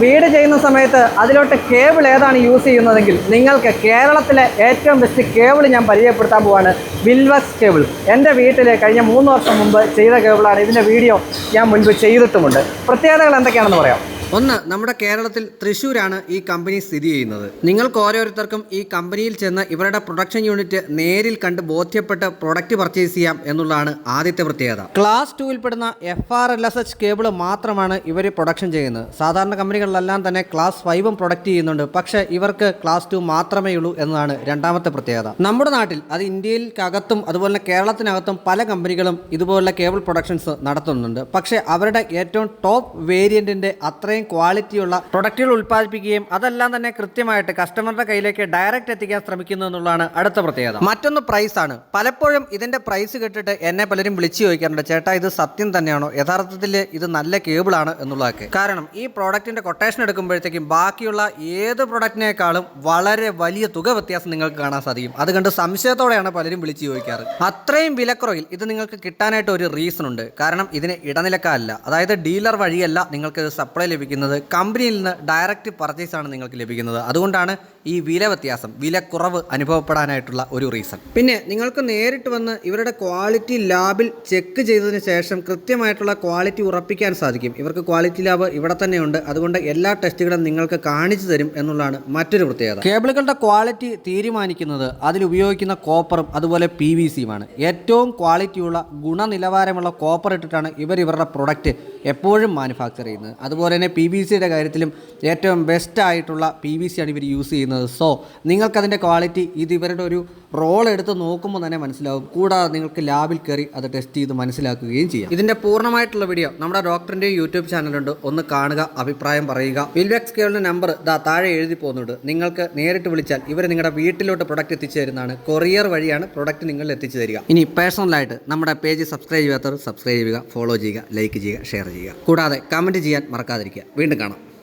വീട് ചെയ്യുന്ന സമയത്ത് അതിലോട്ട് കേബിൾ ഏതാണ് യൂസ് ചെയ്യുന്നതെങ്കിൽ നിങ്ങൾക്ക് കേരളത്തിലെ ഏറ്റവും ബെസ്റ്റ് കേബിൾ ഞാൻ പരിചയപ്പെടുത്താൻ പോവാണ്. വിൽവസ് കേബിൾ. എന്റെ വീട്ടിൽ കഴിഞ്ഞ മൂന്ന് വർഷം മുമ്പ് ചെയ്ത കേബിളാണ്. ഇതിന്റെ വീഡിയോ ഞാൻ മുൻപ് ചെയ്തിട്ടുമുണ്ട്. പ്രത്യേകതകൾ എന്തൊക്കെയാണെന്ന് പറയാം? ഒന്ന് നമ്മുടെ കേരളത്തിൽ തൃശ്ശൂരാണ് ഈ കമ്പനി സ്ഥിതി ചെയ്യുന്നത്. നിങ്ങൾക്ക് ഓരോരുത്തർക്കും ഈ കമ്പനിയിൽ ചെന്ന് ഇവരുടെ പ്രൊഡക്ഷൻ യൂണിറ്റ് നേരിൽ കണ്ട് ബോധ്യപ്പെട്ട് പ്രൊഡക്റ്റ് പർച്ചേസ് ചെയ്യാം എന്നുള്ളതാണ് ആദ്യത്തെ പ്രത്യേകത. ക്ലാസ് ടു ഉൾപ്പെടുന്ന F R L S H cable മാത്രമാണ് ഇവർ പ്രൊഡക്ഷൻ ചെയ്യുന്നത്. സാധാരണ കമ്പനികളിലെല്ലാം തന്നെ ക്ലാസ് ഫൈവും പ്രൊഡക്റ്റ് ചെയ്യുന്നുണ്ട്. പക്ഷേ ഇവർക്ക് ക്ലാസ് ടു മാത്രമേ ഉള്ളൂ എന്നതാണ് രണ്ടാമത്തെ പ്രത്യേകത. നമ്മുടെ നാട്ടിൽ അത് ഇന്ത്യയിൽക്കകത്തും അതുപോലെ തന്നെ കേരളത്തിനകത്തും പല കമ്പനികളും ഇതുപോലുള്ള കേബിൾ പ്രൊഡക്ഷൻസ് നടത്തുന്നുണ്ട്. പക്ഷേ അവരുടെ ഏറ്റവും ടോപ്പ് വേരിയന്റിന്റെ അത്രയും ക്വാളിറ്റിയുള്ള പ്രൊഡക്റ്റുകൾ ഉൽപ്പാദിപ്പിക്കുകയും അതെല്ലാം തന്നെ കൃത്യമായിട്ട് കസ്റ്റമറുടെ കയ്യിലേക്ക് ഡയറക്റ്റ് എത്തിക്കാൻ ശ്രമിക്കുന്നു എന്നുള്ളതാണ് അടുത്ത പ്രത്യേകത. മറ്റൊന്ന് പ്രൈസ് ആണ്. പലപ്പോഴും ഇതിന്റെ പ്രൈസ് കേട്ടിട്ട് എന്നെ പലരും വിളിച്ചു ചോദിക്കാറുണ്ട് ചേട്ടാ ഇത് സത്യം തന്നെയാണോ? യഥാർത്ഥത്തിൽ ഇത് നല്ല കേബിളാണ് എന്നുള്ളതൊക്കെ. കാരണം ഈ പ്രോഡക്റ്റിന്റെ കൊട്ടേഷൻ എടുക്കുമ്പോഴത്തേക്കും ബാക്കിയുള്ള ഏത് പ്രൊഡക്റ്റിനേക്കാളും വളരെ വലിയ തുക വ്യത്യാസം നിങ്ങൾക്ക് കാണാൻ സാധിക്കും. അത് കണ്ട് സംശയത്തോടെയാണ് പലരും വിളിച്ചു ചോദിക്കാറ്. അത്രയും വിലക്കുറവിൽ ഇത് നിങ്ങൾക്ക് കിട്ടാനായിട്ട് ഒരു റീസൺ ഉണ്ട്. കാരണം ഇതിന് ഇടനിലക്കാരല്ല. അതായത് ഡീലർ വഴിയല്ല നിങ്ങൾക്ക് സപ്ലൈ സപ്ലൈ ലഭിക്കുന്നത്. കമ്പനിയിൽ നിന്ന് ഡയറക്റ്റ് പർച്ചേസാണ് നിങ്ങൾക്ക് ലഭിക്കുന്നത്. അതുകൊണ്ടാണ് ഈ വില വ്യത്യാസം വിലക്കുറവ് അനുഭവപ്പെടാനായിട്ടുള്ള ഒരു റീസൺ പിന്നെ നിങ്ങൾക്ക് നേരിട്ട് വന്ന് ഇവരുടെ ക്വാളിറ്റി ലാബിൽ ചെക്ക് ചെയ്തതിന് ശേഷം കൃത്യമായിട്ടുള്ള ക്വാളിറ്റി ഉറപ്പിക്കാൻ സാധിക്കും. ഇവർക്ക് ക്വാളിറ്റി ലാബ് ഇവിടെ തന്നെയുണ്ട് അതുകൊണ്ട് എല്ലാ ടെസ്റ്റുകളും നിങ്ങൾക്ക് കാണിച്ചു തരും എന്നുള്ളതാണ് മറ്റൊരു പ്രത്യേകത. കേബിളുകളുടെ ക്വാളിറ്റി തീരുമാനിക്കുന്നത് അതിൽ ഉപയോഗിക്കുന്ന കോപ്പറും അതുപോലെ പി വി സിയുമാണ് ഏറ്റവും ക്വാളിറ്റിയുള്ള ഗുണനിലവാരമുള്ള കോപ്പർ ഇട്ടിട്ടാണ് ഇവർ ഇവരുടെ പ്രൊഡക്റ്റ് എപ്പോഴും മാനുഫാക്ചർ ചെയ്യുന്നത്. അതുപോലെ തന്നെ പി വി സിയുടെ കാര്യത്തിലും ഏറ്റവും ബെസ്റ്റ് ആയിട്ടുള്ള പി വി സിയാണ് ഇവർ യൂസ് ചെയ്യുന്നത്. സോ നിങ്ങൾക്കതിന്റെ ക്വാളിറ്റി ഇത് ഇവരുടെ ഒരു റോൾ എടുത്ത് നോക്കുമ്പോൾ തന്നെ മനസ്സിലാവും. കൂടാതെ നിങ്ങൾക്ക് ലാബിൽ കയറി അത് ടെസ്റ്റ് ചെയ്ത് മനസ്സിലാക്കുകയും ചെയ്യാം. ഇതിന്റെ പൂർണമായിട്ടുള്ള വീഡിയോ നമ്മുടെ ഡോക്ടറിന്റെ യൂട്യൂബ് ചാനലുണ്ട് ഒന്ന് കാണുക അഭിപ്രായം പറയുക. വിൽവെക്സ് കേളിന്റെ നമ്പർ ദാ താഴെ എഴുതി പോകുന്നുണ്ട്. നിങ്ങൾക്ക് നേരിട്ട് വിളിച്ചാൽ ഇവർ നിങ്ങളുടെ വീട്ടിലോട്ട് പ്രൊഡക്റ്റ് എത്തിച്ചു തരുന്നതാണ്. കൊറിയർ വഴിയാണ് പ്രൊഡക്റ്റ് നിങ്ങൾ എത്തിച്ചു തരിക. ഇനി പേഴ്സണലായിട്ട് നമ്മുടെ പേജ് സബ്സ്ക്രൈബ് ചെയ്യാത്തവർ സബ്സ്ക്രൈബ് ചെയ്യുക ഫോളോ ചെയ്യുക ലൈക്ക് ചെയ്യുക ഷെയർ ചെയ്യുക. കൂടാതെ കമന്റ് ചെയ്യാൻ മറക്കാതിരിക്കുക. വീണ്ടും കാണാം.